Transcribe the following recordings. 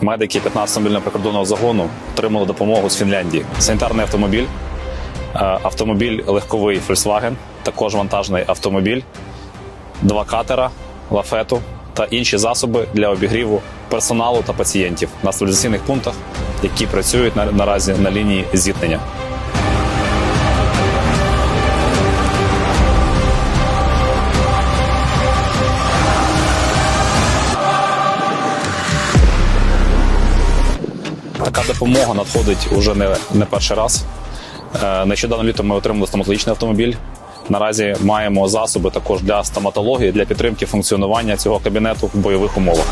Медики 15 мобільного прикордонного загону отримали допомогу з Фінляндії. Санітарний автомобіль, е, автомобіль легковий Volkswagen, також вантажний автомобіль, два катера, лафету та інші засоби для обігріву персоналу та пацієнтів на стабілізаційних пунктах, які працюють наразі на лінії зіткнення. Така допомога надходить уже не, не перший раз. Е, Нещодавно літом ми отримали стоматологічний автомобіль. Наразі маємо засоби також для стоматології для підтримки функціонування цього кабінету в бойових умовах.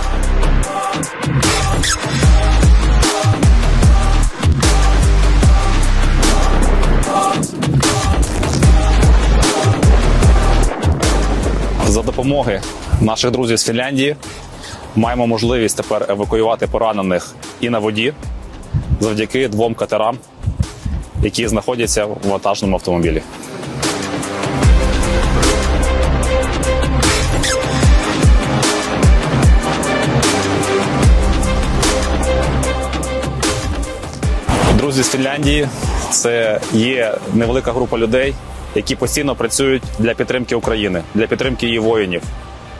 За допомоги наших друзів з Фінляндії маємо можливість тепер евакуювати поранених і на воді завдяки двом катерам, які знаходяться в вантажному автомобілі. Друзі з Фінляндії це є невелика група людей, які постійно працюють для підтримки України, для підтримки її воїнів,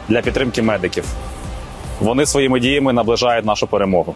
для підтримки медиків. Вони своїми діями наближають нашу перемогу.